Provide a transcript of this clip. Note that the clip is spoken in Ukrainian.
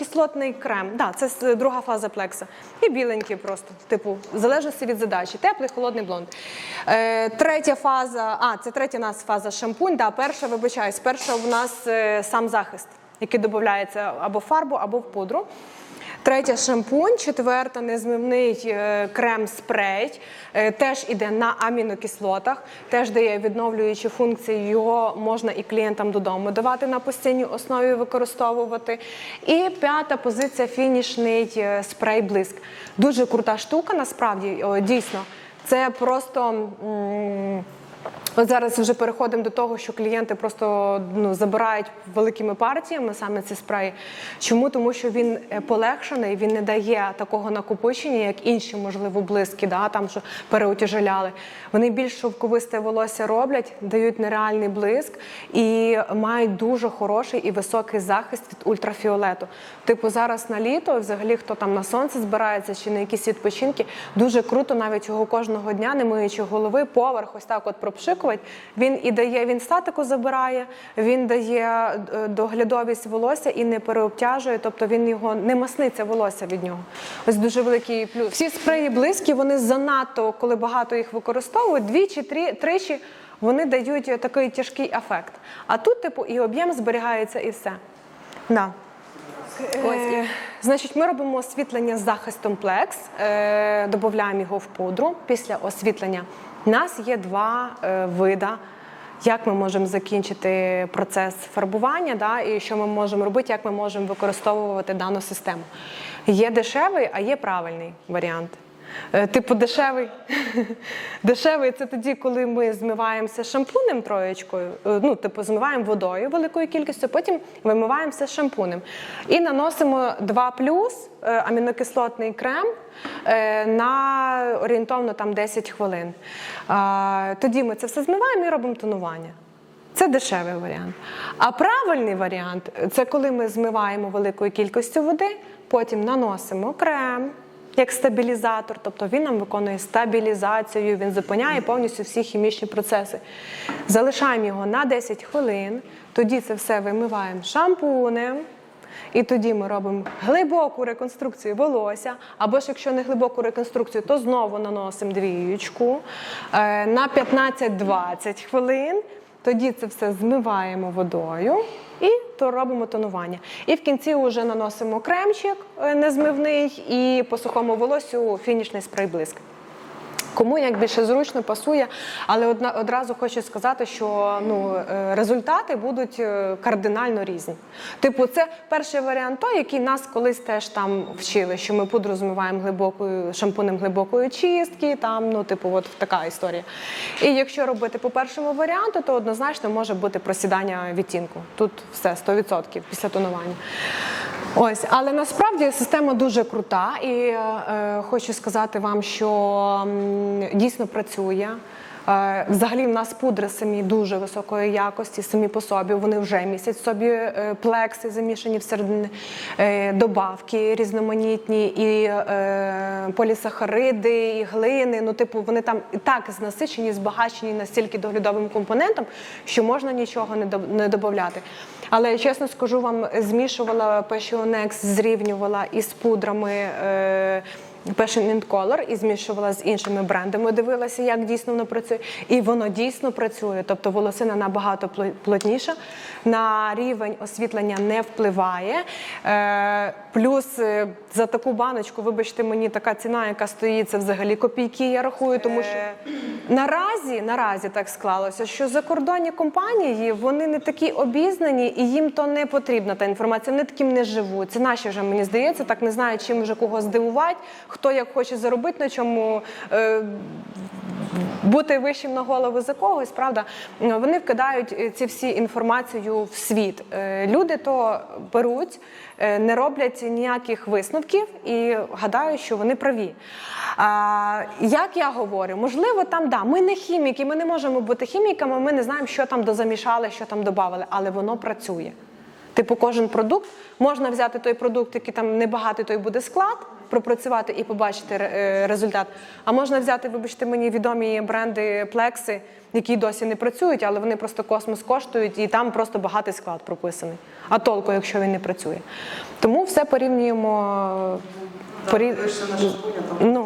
Кислотний крем, да, це друга фаза плекса. І біленький просто, типу, в залежності від задачі. Теплий, холодний блонд. Е, третя фаза, а, це третя у нас фаза шампунь. Да, перша, вибачаюсь, перша в нас е, сам захист, який додається або в фарбу, або в пудру. Третя шампунь, четверта незмивний е, крем-спрей. Е, Теж іде на амінокислотах, теж дає відновлюючі функції. Його можна і клієнтам додому давати на постійній основі використовувати. І п'ята позиція фінішний е, спрей блиск. Дуже крута штука, насправді, дійсно. Це просто. От зараз вже переходимо до того, що клієнти просто ну, забирають великими партіями саме ці спреї. Чому? Тому що він е, полегшений, він не дає такого накопичення, як інші, можливо, блиски, да, там що переутяжеляли. Вони більш шовковисте волосся роблять, дають нереальний блиск і мають дуже хороший і високий захист від ультрафіолету. Типу, зараз на літо, взагалі, хто там на сонце збирається чи на якісь відпочинки, дуже круто навіть його кожного дня, не миючи голови, поверх ось так от пропшикувати. Він і дає, він статику забирає, він дає е, доглядовість волосся і не переобтяжує, тобто він його не масниться волосся від нього. Ось дуже великий плюс. Всі спреї близькі, вони занадто, коли багато їх використовують, двічі, три, тричі. Вони дають такий тяжкий ефект. А тут, типу, і об'єм зберігається, і все. Да. Ось, значить, ми робимо освітлення з захистом плекс, е, додаємо його в пудру. Після освітлення у нас є два е, вида. Як ми можемо закінчити процес фарбування, да, і що ми можемо робити, як ми можемо використовувати дану систему. Є дешевий, а є правильний варіант. Е, Типу, дешевий. дешевий це тоді, коли ми змиваємося шампунем троєчкою, е, ну, типу, змиваємо водою великою кількістю, потім вимиваємося шампунем. І наносимо 2 плюс е, амінокислотний крем на орієнтовно там 10 хвилин. Тоді ми це все змиваємо і робимо тонування. Це дешевий варіант. А правильний варіант це коли ми змиваємо великою кількістю води, потім наносимо крем як стабілізатор, тобто він нам виконує стабілізацію, він зупиняє повністю всі хімічні процеси. Залишаємо його на 10 хвилин, тоді це все вимиваємо шампунем. І тоді ми робимо глибоку реконструкцію волосся, або ж якщо не глибоку реконструкцію, то знову наносимо двіючку е, на 15-20 хвилин. Тоді це все змиваємо водою і то робимо тонування. І в кінці вже наносимо кремчик е, незмивний і по сухому волосю фінішний спрей блиск. Кому як більше зручно пасує, але одна, одразу хочу сказати, що ну, е, результати будуть е, кардинально різні. Типу, це перший варіант той, який нас колись теж там вчили, що ми пудру змиваємо глибокою шампунем глибокої чистки, там, ну, типу, от така історія. І якщо робити по першому варіанту, то однозначно може бути просідання відтінку. Тут все 100% після тонування. Ось, але насправді система дуже крута, і е, хочу сказати вам, що м, дійсно працює. Взагалі, в нас пудри самі дуже високої якості, самі по собі. Вони вже містять в собі е, плекси, замішані всередині е, добавки різноманітні, і е, полісахариди, і глини. Ну, типу, вони там і так знасичені, збагачені настільки доглядовим компонентом, що можна нічого не додати. Але я чесно скажу вам, змішувала Passion зрівнювала із пудрами. Е, Passion Color і змішувала з іншими брендами, дивилася, як дійсно воно працює. І воно дійсно працює. Тобто волосина набагато пло- плотніша, на рівень освітлення не впливає. Е, плюс е, за таку баночку, вибачте мені, така ціна, яка стоїть, це взагалі копійки, я рахую, тому що наразі, наразі так склалося, що закордонні компанії вони не такі обізнані і їм то не потрібна та інформація. Вони таким не живуть. Це наші вже мені здається, так не знають, чим вже кого здивувати, хто як хоче заробити на чому. Е, бути вищим на голову за когось, правда, вони вкидають е, ці всі інформацію в світ. Е, Люди то беруть, е, не роблять ніяких висновків і гадають, що вони праві. А, як я говорю, можливо, там да, ми не хіміки, ми не можемо бути хіміками, ми не знаємо, що там дозамішали, що там додали, але воно працює. Типу, кожен продукт можна взяти той продукт, який там небагатий той буде склад, пропрацювати і побачити е, результат. А можна взяти, вибачте мені, відомі бренди плекси, які досі не працюють, але вони просто космос коштують, і там просто багатий склад прописаний. А толку, якщо він не працює. Тому все порівнюємо. порів- Ну,